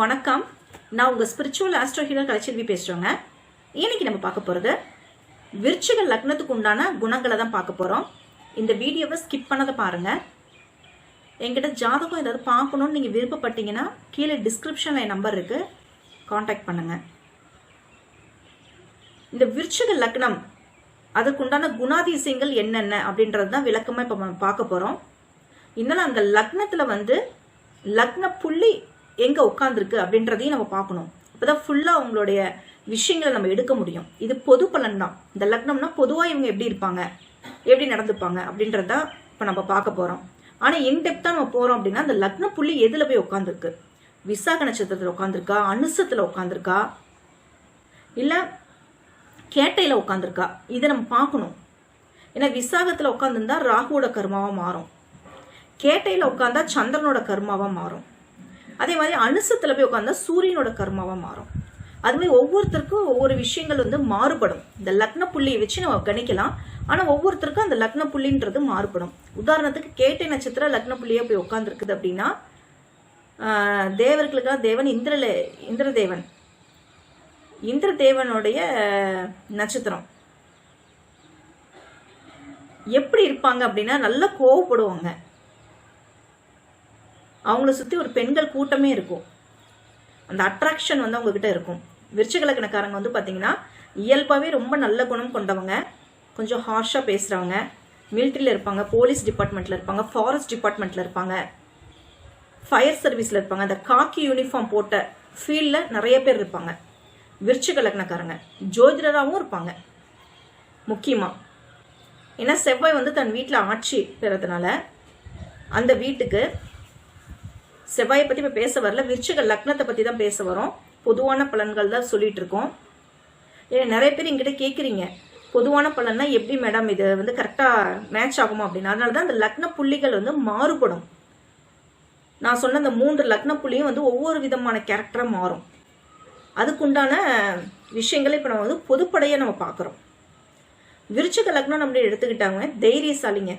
வணக்கம். நான் உங்கள் ஸ்பிரிச்சுவல் ஆஸ்ட்ரோ ஹீலர் கலைச்செல்வி பேசுகிறோங்க இன்னைக்கு நம்ம பார்க்க போகிறது விருச்சிக லக்னத்துக்கு உண்டான குணங்களை தான் பார்க்க போகிறோம் இந்த வீடியோவை ஸ்கிப் பண்ணதை பாருங்கள் என்கிட்ட ஜாதகம் ஏதாவது பார்க்கணுன்னு நீங்கள் விருப்பப்பட்டீங்கன்னா கீழே டிஸ்கிரிப்ஷனில் என் நம்பர் இருக்குது காண்டாக்ட் பண்ணுங்கள் இந்த விருச்சிக லக்னம் அதுக்குண்டான குணாதிசயங்கள் என்னென்ன அப்படின்றது தான் விளக்கமாக இப்போ பார்க்க போகிறோம் இன்னும் அந்த லக்னத்தில் வந்து லக்ன புள்ளி எங்கே உட்காந்துருக்கு அப்படின்றதையும் நம்ம பார்க்கணும். அப்பதான் ஃபுல்லாக அவங்களுடைய விஷயங்களை நம்ம எடுக்க முடியும். இது பொது பலன் தான் இந்த லக்னம்னா பொதுவாக இவங்க எப்படி இருப்பாங்க? எப்படி நடந்துப்பாங்க? அப்படின்றத இப்போ நம்ம பார்க்க போகிறோம் ஆனால் இன்டெப்த்தாக நம்ம போகிறோம் அப்படின்னா அந்த லக்ன புள்ளி எதில் போய் உட்காந்துருக்கு விசாக நட்சத்திரத்தில் உட்காந்துருக்கா அனுசத்தில் உட்காந்துருக்கா இல்லை கேட்டையில் உட்காந்துருக்கா இதை நம்ம பார்க்கணும். ஏன்னா விசாகத்தில் உட்காந்துருந்தா ராகுவோட கர்மாவாக மாறும். கேட்டையில் உட்காந்தா சந்திரனோட கர்மாவாக மாறும். அதே மாதிரி அனுசத்தில் போய் உட்காந்தா சூரியனோட கர்மாவாக மாறும். அதுமாதிரி ஒவ்வொருத்தருக்கும் ஒவ்வொரு விஷயங்கள் வந்து மாறுபடும். இந்த லக்ன புள்ளியை வச்சு நம்ம கணிக்கலாம். ஆனால் ஒவ்வொருத்தருக்கும் அந்த லக்ன புள்ளின்றது மாறுபடும். உதாரணத்துக்கு கேட்டை நட்சத்திரம் லக்ன புள்ளியாக போய் உட்காந்துருக்குது அப்படின்னா தேவர்களுக்காக தேவர்களுக்கெல்லாம் தேவன் இந்திரல இந்திரதேவன். இந்திரதேவனுடைய நட்சத்திரம். எப்படி இருப்பாங்க அப்படின்னா நல்லா கோவப்படுவாங்க. அவங்கள சுற்றி ஒரு பெண்கள் கூட்டமே இருக்கும். அந்த அட்ராக்ஷன் வந்து அவங்கக்கிட்ட இருக்கும். விருச்சகலக்கணக்காரங்க வந்து பார்த்தீங்கன்னா இயல்பாகவே ரொம்ப நல்ல குணம் கொண்டவங்க. கொஞ்சம் ஹார்ஷாக பேசுகிறவங்க மிலிட்ரியில் இருப்பாங்க போலீஸ் டிபார்ட்மெண்ட்டில் இருப்பாங்க ஃபாரஸ்ட் டிபார்ட்மெண்ட்டில் இருப்பாங்க. ஃபயர் சர்வீஸில் இருப்பாங்க. அந்த காக்கி யூனிஃபார்ம் போட்ட ஃபீல்டில் நிறைய பேர் இருப்பாங்க. விருச்சிக லக்னக்காரங்க ஜோதிடராகவும் இருப்பாங்க. முக்கியமாக ஏன்னா செவ்வாய் வந்து தன் வீட்டில் ஆட்சி பெறதுனால அந்த வீட்டுக்கு செவ்வாயை பற்றி இப்ப பேச வரல. விருச்சிக லக்னத்தை பற்றி தான் பேச வரோம். பொதுவான பலன்கள் தான் சொல்லிட்டு இருக்கோம். ஏன்னா நிறைய பேர் எங்கிட்ட கேட்குறீங்க பொதுவான பலன்னா எப்படி மேடம் இது வந்து கரெக்டாக மேட்ச் ஆகுமா அப்படின்னு. அதனால தான் அந்த லக்ன புள்ளிகள் வந்து மாறுபடும். நான் சொன்ன அந்த மூன்று லக்ன புள்ளியும் வந்து ஒவ்வொரு விதமான கேரக்டராக மாறும். அதுக்குண்டான விஷயங்களை இப்போ நம்ம வந்து பொதுப்படையாக நம்ம பார்க்குறோம் விருச்சிக லக்னம் நம்ம எடுத்துக்கிட்டாங்க. தைரியசாலிங்க.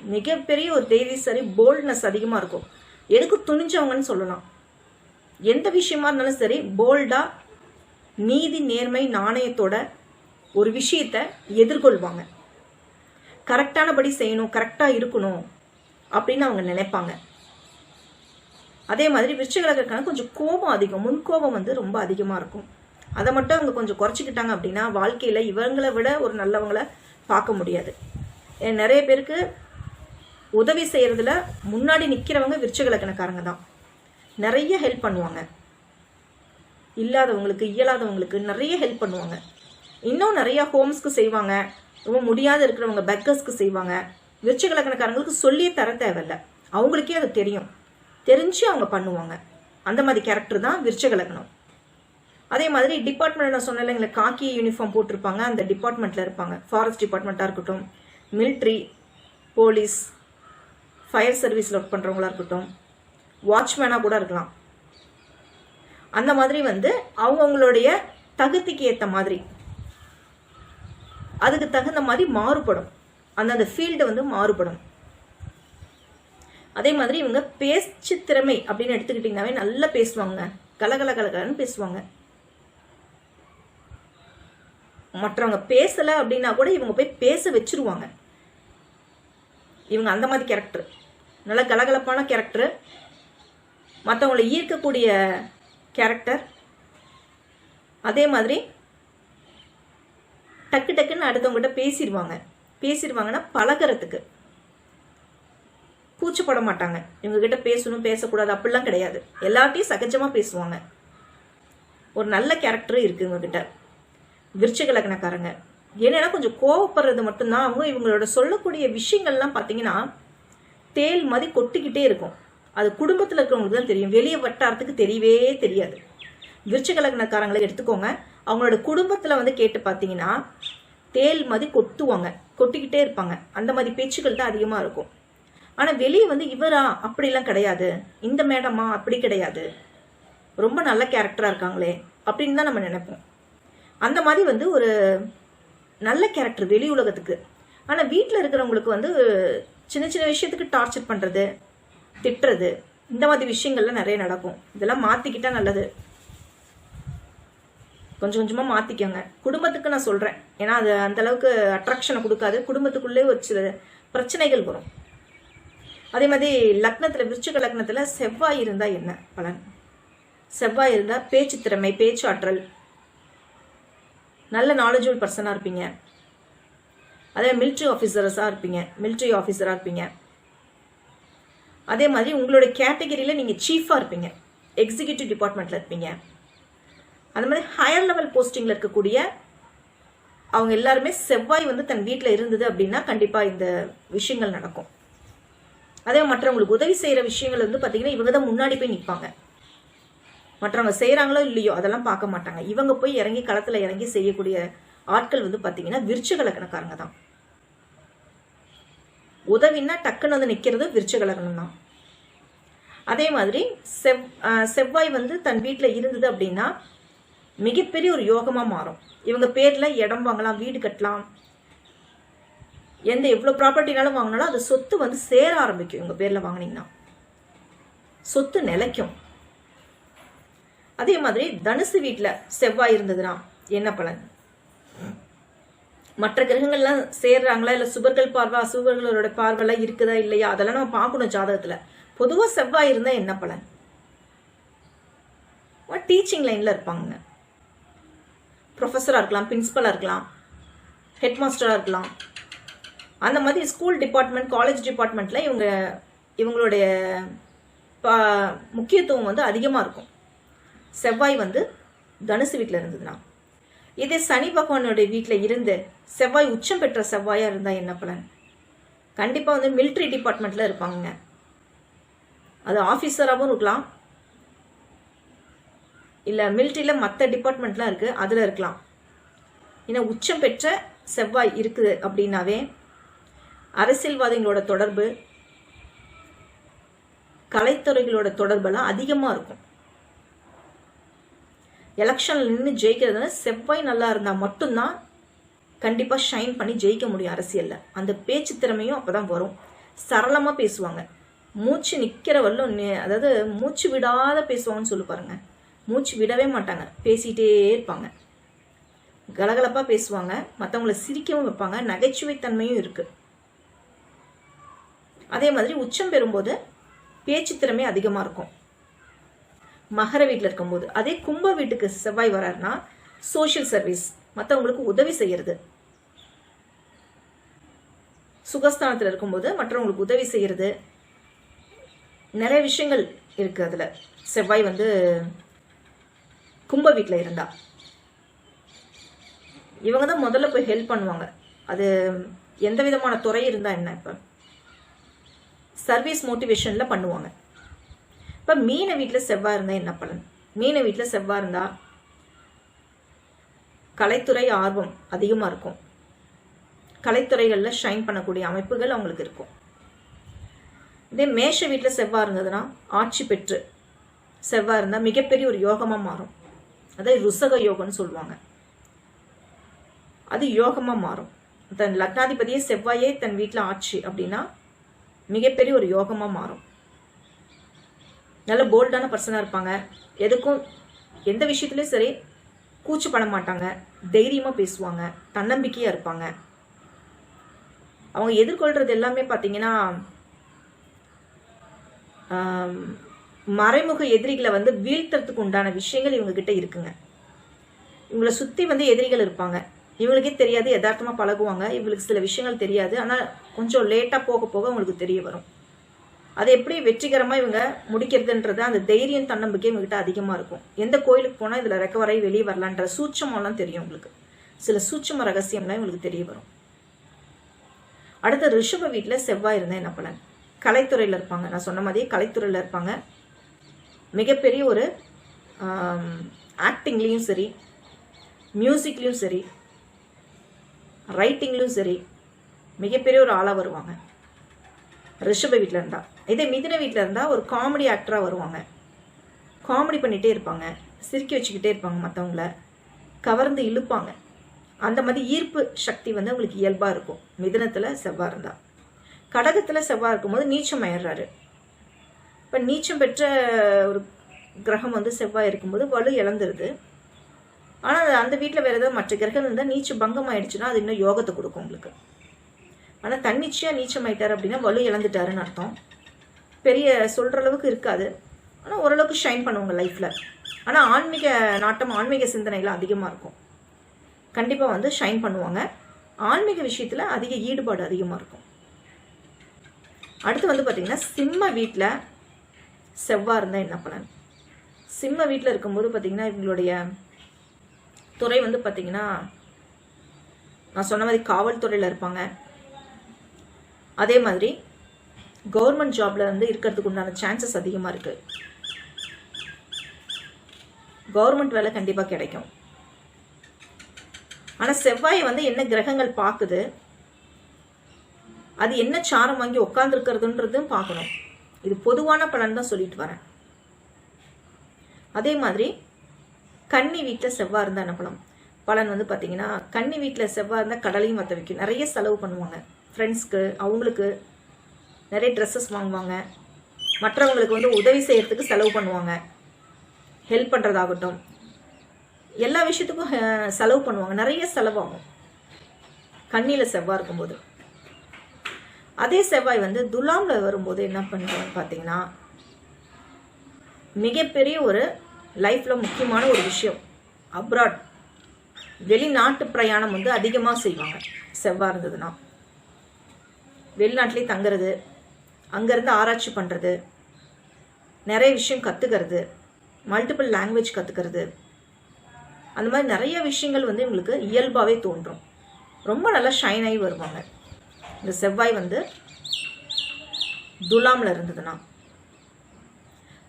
மிகப்பெரிய ஒரு தைரியசாலி போல்ட்னஸ் அதிகமாக இருக்கும். எடுக்க துணிஞ்சவங்கன்னு சொல்லலாம். எந்த விஷயமா இருந்தாலும் சரி போல்டா நீதி நேர்மை நாணயத்தோட ஒரு விஷயத்தை எதிர்கொள்வாங்க. கரெக்டானபடி செய்யணும் கரெக்டாக இருக்கணும் அப்படின்னு அவங்க நினைப்பாங்க. அதே மாதிரி விருச்சிகலக்கான கொஞ்சம் கோபம் அதிகம். முன்கோபம் வந்து ரொம்ப அதிகமாக இருக்கும். அதை மட்டும் அவங்க கொஞ்சம் குறைச்சிக்கிட்டாங்க அப்படின்னா வாழ்க்கையில் இவங்களை விட ஒரு நல்லவங்கள பார்க்க முடியாது. ஏன் நிறைய பேருக்கு உதவி செய்கிறதுல முன்னாடி நிற்கிறவங்க விருச்சிகலக்கணக்காரங்க தான் நிறைய ஹெல்ப் பண்ணுவாங்க. இல்லாதவங்களுக்கு இயலாதவங்களுக்கு நிறைய ஹெல்ப் பண்ணுவாங்க. இன்னும் நிறைய ஹோம்ஸ்க்கு செய்வாங்க. ரொம்ப முடியாத இருக்கிறவங்க பெக்கர்ஸ்க்கு செய்வாங்க. விருச்சிகலக்கணக்காரங்களுக்கு சொல்லியே தர தேவையில்ல. அவங்களுக்கே அது தெரியும். தெரிஞ்சு அவங்க பண்ணுவாங்க. அந்த மாதிரி கேரக்டர் தான் விருச்சிகலக்கணம். அதே மாதிரி டிபார்ட்மெண்ட் நான் சொன்னேன் இல்லைங்களா காக்கி யூனிஃபார்ம் போட்டிருப்பாங்க. அந்த டிபார்ட்மெண்ட்டில் இருப்பாங்க. ஃபாரஸ்ட் டிபார்ட்மெண்ட்டாக இருக்கட்டும் மிலிட்ரி போலீஸ் ஃபயர் சர்வீஸில் ஒர்க் பண்ணுறவங்களா இருக்கட்டும் வாட்ச்மேனாக கூட இருக்கலாம். அந்த மாதிரி வந்து அவங்கவுங்களுடைய தகுதிக்கு ஏற்ற மாதிரி அதுக்கு தகுந்த மாதிரி மாறுபடும். அந்தந்த ஃபீல்டு வந்து மாறுபடும். அதே மாதிரி இவங்க பேச்சு திறமை அப்படின்னு எடுத்துக்கிட்டிங்கனாவே நல்லா பேசுவாங்க. கலகல கலகலன்னு பேசுவாங்க. மற்றவங்க பேசலை அப்படின்னா கூட இவங்க போய் பேச வச்சிருவாங்க. இவங்க அந்த மாதிரி கேரக்டர் நல்ல கலகலப்பான கேரக்டர் மற்றவங்களை ஈர்க்கக்கூடிய கேரக்டர் அதே மாதிரி டக்கு டக்குன்னு அடுத்தவங்ககிட்ட பேசிடுவாங்க. பேசிடுவாங்கன்னா பழகிறதுக்கு. கூச்சப்பட மாட்டாங்க. இவங்க கிட்ட பேசணும் பேசக்கூடாது அப்படிலாம் கிடையாது. எல்லார்ட்டையும் சகஜமாக பேசுவாங்க. ஒரு நல்ல கேரக்டரும் இருக்குது இவங்க கிட்ட லக்னக்காரங்க என்னன்னா கொஞ்சம் கோவப்படுறது மட்டும்தான். அவங்க இவங்களோட சொல்லக்கூடிய விஷயங்கள்லாம் பார்த்தீங்கன்னா தேல் மாதிரி கொட்டிக்கிட்டே இருக்கும். அது குடும்பத்தில் இருக்கிறவங்களுக்கு தான் தெரியும். வெளியே வட்டாரத்துக்கு தெரியவே தெரியாது. விருச்சகலக்னக்காரங்களை எடுத்துக்கோங்க. அவங்களோட குடும்பத்தில் வந்து கேட்டு பார்த்தீங்கன்னா தேல் மாதிரி கொத்துவாங்க கொட்டிக்கிட்டே இருப்பாங்க. அந்த மாதிரி பேச்சுக்கள் தான் அதிகமாக இருக்கும். ஆனால் வெளியே வந்து இவரா? அப்படிலாம் கிடையாது. இந்த மேடமா? அப்படி கிடையாது. ரொம்ப நல்ல கேரக்டராக இருக்காங்களே அப்படின்னு தான் நம்ம நினைப்போம். அந்த மாதிரி வந்து ஒரு நல்ல கேரக்டர் வெளி உலகத்துக்கு. ஆனால் வீட்டில் இருக்கிறவங்களுக்கு வந்து சின்ன சின்ன விஷயத்துக்கு டார்ச்சர் பண்ணுறது திட்டுறது இந்த மாதிரி விஷயங்கள்லாம் நிறைய நடக்கும். இதெல்லாம் மாற்றிக்கிட்டா நல்லது. கொஞ்சம் கொஞ்சமாக மாற்றிக்கோங்க குடும்பத்துக்கு நான் சொல்கிறேன் ஏன்னா அது அந்த அளவுக்கு அட்ராக்ஷனை கொடுக்காது. குடும்பத்துக்குள்ளே ஒரு சில பிரச்சனைகள் வரும். அதே மாதிரி லக்னத்தில் விருச்சிக லக்னத்தில் செவ்வாய் இருந்தால் என்ன பலன்? செவ்வாய் இருந்தால் பேச்சு திறமை பேச்சு ஆற்றல். நல்ல நாலேஜபிள் பர்சனாக இருப்பீங்க. அதே மிலிட்ரி ஆஃபீஸர்ஸாக இருப்பீங்க. மிலிட்ரி ஆஃபீஸராக இருப்பீங்க. அதே மாதிரி உங்களுடைய கேட்டகரியில் நீங்கள் சீஃபாக இருப்பீங்க. எக்ஸிக்யூட்டிவ் டிபார்ட்மெண்ட்டில் இருப்பீங்க. அது மாதிரி ஹையர் லெவல் போஸ்டிங்கில் இருக்கக்கூடிய அவங்க எல்லாருமே செவ்வாய் வந்து தன் வீட்டில் இருந்தது அப்படின்னா கண்டிப்பாக இந்த விஷயங்கள் நடக்கும். அதே மற்றவங்களுக்கு உதவி செய்கிற விஷயங்கள் வந்து பார்த்தீங்கன்னா இவங்க தான் முன்னாடி போய் நிற்பாங்க மற்றவங்க செய்கிறாங்களோ இல்லையோ அதெல்லாம் பார்க்க மாட்டாங்க. இவங்க போய் இறங்கி களத்தில் இறங்கி செய்யக்கூடிய ஆட்கள் வந்து பார்த்தீங்கன்னா விருட்சகலக்கணக்காரங்க தான். உதவின்னா டக்குன்னு வந்து நிற்கிறது விருச்சக தான். அதே மாதிரி செவ் செவ்வாய் வந்து தன் வீட்டில் இருந்தது அப்படின்னா மிகப்பெரிய ஒரு யோகமாக மாறும். இவங்க பேரில் இடம் வாங்கலாம் வீடு கட்டலாம். எந்த எவ்வளோ ப்ராப்பர்ட்டினாலும் வாங்கினாலும் அது சொத்து வந்து சேர ஆரம்பிக்கும் இவங்க பேரில் வாங்கினீங்கன்னா. சொத்து நிலைக்கும். அதே மாதிரி தனுசு வீட்டில் செவ்வாய் இருந்ததுன்னா என்ன பலன்? மற்ற கிரகங்கள்லாம் சேர்றாங்களா? இல்லை சுபர்கள் பார்வை அசுபர்களோட பார்வைலாம் இருக்குதா இல்லையா? அதெல்லாம் நம்ம பார்க்கணும் ஜாதகத்தில். பொதுவாக செவ்வாய் இருந்தால் என்ன பலன்? டீச்சிங் லைனில் இருப்பாங்க ப்ரொஃபஸராக இருக்கலாம் பிரின்ஸிபலாக இருக்கலாம் ஹெட் மாஸ்டராக இருக்கலாம். அந்த மாதிரி ஸ்கூல் டிபார்ட்மெண்ட் காலேஜ் டிபார்ட்மெண்ட்டில் இவங்க இவங்களுடைய முக்கியத்துவம் வந்து அதிகமாக இருக்கும். செவ்வாய் வந்து தனுசு வீட்டில் இருந்ததுன்னா இதே சனி பகவானுடைய வீட்டில் இருந்து செவ்வாய் உச்சம் பெற்ற செவ்வாயாக இருந்தால் என்ன பலன்? கண்டிப்பாக வந்து மிலிட்ரி டிபார்ட்மெண்ட்டில் இருப்பாங்க அது ஆஃபீஸராகவும் இருக்கலாம். இல்லை மிலிட்ரியில் மற்ற டிபார்ட்மெண்ட்லாம் இருக்குது அதில் இருக்கலாம். ஏன்னா உச்சம் பெற்ற செவ்வாய் இருக்குது அப்படின்னாவே அரசியல்வாதிகளோட தொடர்பு கலைத்துறைகளோட தொடர்பெல்லாம் அதிகமாக இருக்கும். எலெக்ஷனில் நின்று ஜெயிக்கிறதுனால செவ்வாய் நல்லா இருந்தால் மட்டும்தான் கண்டிப்பாக ஷைன் பண்ணி ஜெயிக்க முடியும் அரசியலில். அந்த பேச்சு திறமையும் அப்போ தான் வரும். சரளமாக பேசுவாங்க. மூச்சு நிற்கிற வரலும் அதாவது மூச்சு விடாத பேசுவாங்கன்னு சொல்லி பாருங்க. மூச்சு விடவே மாட்டாங்க. பேசிகிட்டே இருப்பாங்க. கலகலப்பாக பேசுவாங்க. மற்றவங்கள சிரிக்கவும் வைப்பாங்க. நகைச்சுவைத்தன்மையும் இருக்குது அதே மாதிரி உச்சம் பெறும்போது பேச்சு திறமை அதிகமாக இருக்கும். மகர வீட்டில் இருக்கும்போது அதே கும்ப வீட்டுக்கு செவ்வாய் வராருன்னா சோஷியல் சர்வீஸ் மற்றவங்களுக்கு உதவி செய்யறது. சுகஸ்தானத்தில் இருக்கும்போது மற்றவங்களுக்கு உதவி செய்யறது. நிறைய விஷயங்கள் இருக்கு அதில். செவ்வாய் வந்து கும்ப வீட்டில் இருந்தா. இவங்க தான் முதல்ல போய் ஹெல்ப் பண்ணுவாங்க. அது எந்த விதமான துறை இருந்தா என்ன இப்போ? சர்வீஸ் மோட்டிவேஷனில் பண்ணுவாங்க. இப்போ மீன வீட்டில் செவ்வாய் இருந்தால் என்ன பலன்? மீன வீட்டில் செவ்வாய் இருந்தால் கலைத்துறை ஆர்வம் அதிகமாக இருக்கும். கலைத்துறைகளில் ஷைன் பண்ணக்கூடிய அமைப்புகள் அவங்களுக்கு இருக்கும். இதே மேஷ வீட்டில் செவ்வாய் இருந்ததுன்னா ஆட்சி பெற்று செவ்வாய் இருந்தால் மிகப்பெரிய ஒரு யோகமாக மாறும். அதாவது ருசக யோகம்னு சொல்லுவாங்க. அது யோகமாக மாறும். தன் லக்னாதிபதியே செவ்வாயே தன் வீட்டில் ஆட்சி அப்படின்னா மிகப்பெரிய ஒரு யோகமாக மாறும். நல்ல போல்டான பர்சனாக இருப்பாங்க. எதுக்கும் எந்த விஷயத்துலையும் சரி கூச்சு பண்ண மாட்டாங்க. தைரியமாக பேசுவாங்க. தன்னம்பிக்கையாக இருப்பாங்க. அவங்க எதிர்கொள்கிறது எல்லாமே பார்த்தீங்கன்னா மறைமுக எதிரிகளை வந்து வீழ்த்துறதுக்கு உண்டான விஷயங்கள் இவங்க கிட்ட இருக்குங்க. இவங்களை சுற்றி வந்து எதிரிகள் இருப்பாங்க. இவங்களுக்கே தெரியாது யதார்த்தமாக பழகுவாங்க. இவங்களுக்கு சில விஷயங்கள் தெரியாது. ஆனால் கொஞ்சம் லேட்டாக போக போக அவங்களுக்கு தெரிய வரும். அதை எப்படி வெற்றிகரமாக இவங்க முடிக்கிறதுன்றது அந்த தைரியம் தன்னம்பிக்கை இவங்ககிட்ட அதிகமாக இருக்கும். எந்த கோயிலுக்கு போனால் இதில் ரெக்கவராகி வெளியே வரலான்ற சூட்சமெல்லாம் தெரியும் உங்களுக்கு. சில சூட்சம ரகசியம்லாம் இவங்களுக்கு தெரிய வரும். அடுத்த ரிஷப வீட்டில் செவ்வாய் இருந்தால் என்ன பலன்? கலைத்துறையில் இருப்பாங்க. நான் சொன்ன மாதிரியே கலைத்துறையில் இருப்பாங்க. மிகப்பெரிய ஒரு ஆக்டிங்லேயும் சரி மியூசிக்லேயும் சரி ரைட்டிங்லேயும் சரி மிகப்பெரிய ஒரு ஆளாக வருவாங்க. ரிஷப வீட்டில் இருந்தா. இதே மிதுன வீட்டில் இருந்தால் ஒரு காமெடி ஆக்டராக வருவாங்க. காமெடி பண்ணிகிட்டே இருப்பாங்க. சிரிக்க வச்சுக்கிட்டே இருப்பாங்க மற்றவங்கள கவர்ந்து இழுப்பாங்க. அந்த மாதிரி ஈர்ப்பு சக்தி வந்து அவங்களுக்கு இயல்பாக இருக்கும். மிதனத்தில் செவ்வாய் இருந்தால் கடகத்தில் செவ்வாய் இருக்கும்போது நீச்சம் ஆயிடுறாரு இப்போ நீச்சம் பெற்ற ஒரு கிரகம் வந்து செவ்வாய் இருக்கும்போது வலு இழந்துருது. ஆனால் அந்த வீட்டில் வேறு ஏதாவது மற்ற கிரகம் இருந்தால் நீச்சம் பங்கம் ஆயிடுச்சுன்னா அது இன்னும் யோகத்தை கொடுக்கும் உங்களுக்கு. ஆனால் தன்னிச்சையாக நீச்சம் ஆயிட்டார் அப்படின்னா வலு இழந்துட்டாருன்னு அர்த்தம். பெரிய சொல்கிற அளவுக்கு இருக்காது. ஆனால் ஓரளவுக்கு ஷைன் பண்ணுவாங்க லைஃப்பில் ஆனால் ஆன்மீக நாட்டம் ஆன்மீக சிந்தனைகள் அதிகமாக இருக்கும். கண்டிப்பாக வந்து ஷைன் பண்ணுவாங்க. ஆன்மீக விஷயத்தில் அதிக ஈடுபாடு அதிகமாக இருக்கும். அடுத்து வந்து பார்த்திங்கன்னா சிம்ம வீட்டில் செவ்வாய் இருந்தால் என்ன பலன்? சிம்ம வீட்டில் இருக்கும்போது பார்த்திங்கன்னா இவங்களுடைய துறை வந்து பார்த்திங்கன்னா நான் சொன்ன மாதிரி காவல்துறையில் இருப்பாங்க. அதே மாதிரி கவர்மெண்ட் ஜாப்ல வந்து இருக்கிறதுக்கு உண்டான சான்சஸ் அதிகமாக இருக்குது கவர்மெண்ட் வேலை கண்டிப்பாக கிடைக்கும். ஆனால் செவ்வாயை வந்து என்ன கிரகங்கள் பார்க்குது அது என்ன சாரம் வாங்கி உட்காந்துருக்கிறதுன்றதும் பார்க்கணும். இது பொதுவான பலன் தான் சொல்லிட்டு வரேன். அதே மாதிரி கன்னி வீட்டில் செவ்வாய் இருந்தால் என்ன பலம் பலன் வந்து பார்த்தீங்கன்னா கன்னி வீட்டில் செவ்வாய் இருந்தால் கடலையும் வத்த வைக்கும். நிறைய செலவு பண்ணுவாங்க. ஃப்ரெண்ட்ஸ்க்கு அவங்களுக்கு நிறைய ட்ரெஸ்ஸஸ் வாங்குவாங்க. மற்றவங்களுக்கு வந்து உதவி செய்கிறதுக்கு செலவு பண்ணுவாங்க. ஹெல்ப் பண்ணுறதாகட்டும் எல்லா விஷயத்துக்கும் செலவு பண்ணுவாங்க. நிறைய செலவாகும். கண்ணியில் செவ்வாய் இருக்கும்போது. அதே செவ்வாய் வந்து துலாமில் வரும்போது என்ன பண்ணுவாங்க பார்த்தீங்கன்னா மிகப்பெரிய ஒரு லைஃப்பில் முக்கியமான ஒரு விஷயம். அப்ராட் வெளிநாட்டு பிரயாணம் வந்து அதிகமாக செய்வாங்க. செவ்வாய் இருந்ததுன்னா. வெளிநாட்டிலே தங்குறது அங்கேருந்து ஆராய்ச்சி பண்ணுறது நிறைய விஷயம் கற்றுக்கிறது மல்டிபிள் லாங்குவேஜ் கற்றுக்கிறது அந்த மாதிரி நிறைய விஷயங்கள் வந்து இவங்களுக்கு இயல்பாகவே தோன்றும். ரொம்ப நல்லா ஷைன் ஆகி வருவாங்க. இந்த செவ்வாய் வந்து துலாமில் இருந்ததுன்னா.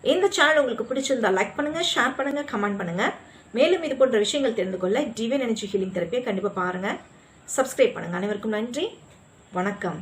இந்த சேனல் உங்களுக்கு பிடிச்சிருந்தா லைக் பண்ணுங்கள் ஷேர் பண்ணுங்கள் கமெண்ட் பண்ணுங்கள் மேலும் இது போன்ற விஷயங்கள் தெரிந்து கொள்ள டிவைன் எனர்ஜி ஹீலிங் தெரப்பியை கண்டிப்பாக பாருங்கள் சப்ஸ்கிரைப் பண்ணுங்கள் அனைவருக்கும் நன்றி. வணக்கம்.